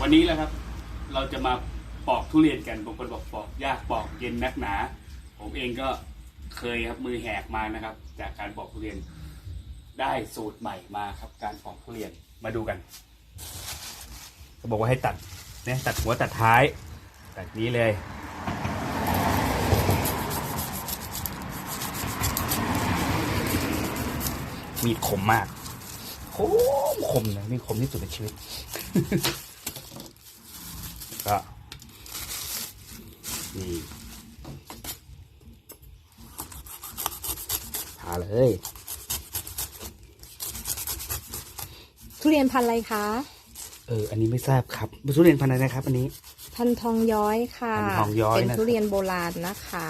วันนี้แหละครับ เราจะมาปอกทุเรียนกันบางคนบอกปอกยากปอกเย็นนักหนา ผมเองก็เคยครับมือแหกมานะครับ จากการปอกทุเรียนได้สูตรใหม่มาครับ การปอกทุเรียนมาดูกันเขาบอกว่าให้ตัดเนี่ยตัดหัวตัดท้าย ตัดนี้เลยมีดคมมากคมคมนะมีดคมที่สุดในชีวิต ก็นี่ทาเลยทุเรียนพันธุ์อะไรคะ เออ อันนี้ไม่ทราบครับทุเรียนพันธุ์อะไรนะครับ อันนี้ พันธุ์ทองย้อยค่ะ พันธุ์ทองย้อยเป็นนะครับ ทุเรียนโบราณนะคะ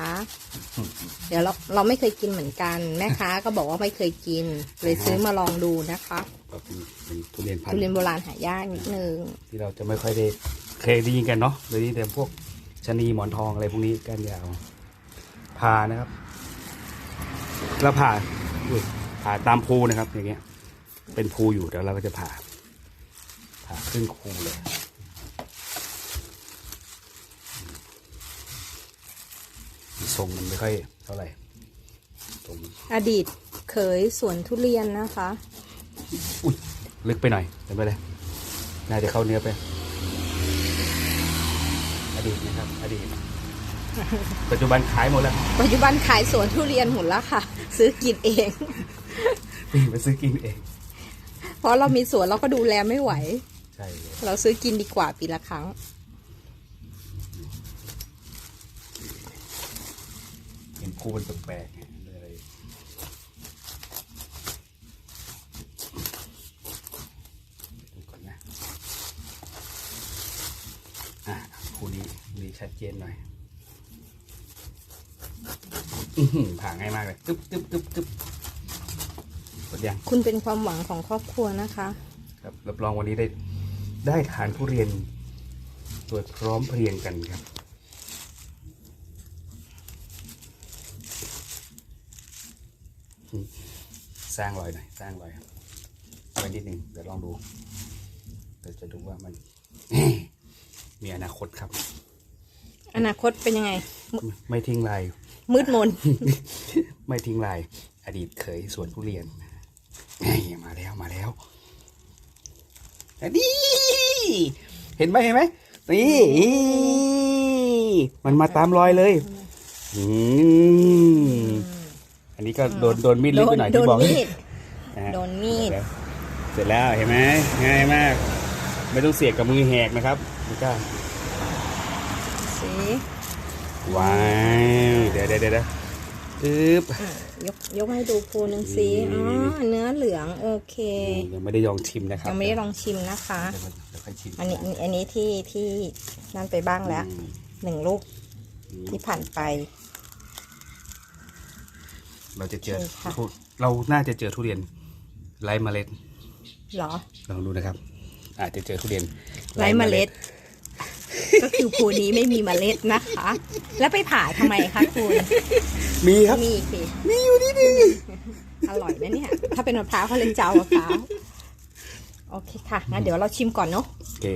เดี๋ยวเราเราไม่เคยกินเหมือนกันแม่ค้า ก็บอกว่าไม่เคยกิน เลยซื้อมาลองดูนะคะ ก็เป็นเป็นทุเรียนพันทุธุ์เรียนโบราณหายากนิดนึง ที่เราจะไม่ค่อยได้ เคยได้ยินกันเนาะเลยนี่แต่พวกชะนีหมอนทองอะไรพวกนี้ก้านยาวผ่านะครับ แล้วผ่าอุ้ยผ่าตามภูนะครับ อย่างเงี้ย เป็นภูอยู่เดี๋ยวเราก็จะผ่า ผ่าครึ่งภูเลยทรงมันไม่ค่อยเท่าไหร่ตรงอดีตเขยสวนทุเรียนนะคะ อุ้ยลึกไปหน่อยเห็นไปเลยน่าจะเข้าเนื้อไปอ ดีตนะครับ อดีต ปัจจุบันขายหมดแล้วปัจจุบันขายสวนทุเรียนหมดแล้วค่ะ ซื้อกินเองไปซื้อกินเอง เพราะเรามีสวนเราก็ดูแลไม่ไหว ใช่เลยเราซื้อกินดีกว่าปีละครั้ง เห็นคู่มันแปลกๆไงเลยดูก่อนนะอะ คู่นี้นี่ชัดเจนหน่อยอื้อหือผ่าง่ายมากเลยตึ๊บตึ๊บตึ๊บตึ๊บหมดยังคุณเป็นความหวังของครอบครัวนะคะ ครับรับรองวันนี้ได้ได้ทานทุเรียนโดยพร้อมเพรียงกันครับสร้างรอยหน่อยสร้างรอยครับไว้นิดหนึ่งเดี๋ยวลองดูเดี๋ยวจะดูว่ามัน มีอนาคตครับ อนาคตเป็นยังไง ไม่ทิ้งลายมืดมน ไม่ทิ้งลาย อดีตเคยสวนทุเรียนเฮ้ยมาแล้วมาแล้วอันนี้เห็นไหมเห็นไหมนี่มันมาตามรอยเลยอืมอันนี้ก็โดนโดนมีดลึกไปหน่อยโดที่นบอกมีดะฮะโดนมีด เสร็จแล้วเห็นไหมง่ายมาก ไม่ต้องเสียบกับมือแหกนะครับ นี่ก็สิว้าวเดี๋ยวเดี๋ยวเดี๋ยวเดี๋ยวอึ๊บอะยกยกให้ดูภูหนึ่งสินี่อ๋อเนื้อเหลืองโอเคยังไม่ได้ลองชิมนะครับยังไม่ได้ลองชิมนะคะเดี๋ยวมันเดี๋ยวค่อยชิมอันนี้อันนี้ที่ที่นั่นไปบ้างแล้วอืมหนึ่งลูกอืมที่ผ่านไป เราจะเจอใช่ค่ะทุเราน่าจะเจอทุเรียนไร้เมล็ดเหรอลองดูนะครับ อาจจะเจอทุเรียนไร้เมล็ด ก็คือภูนี้ไม่มีเมล็ดนะคะ แล้วไปผ่าทำไมคะคุณมีครับ มีสิมีอยู่นี่นึงอร่อยนะเนี่ย ถ้าเป็นมะพร้าวเขาเลยเจ้ามะพร้าวโอเคค่ะงั้นเดี๋ยวเราชิมก่อนเนาะโอเค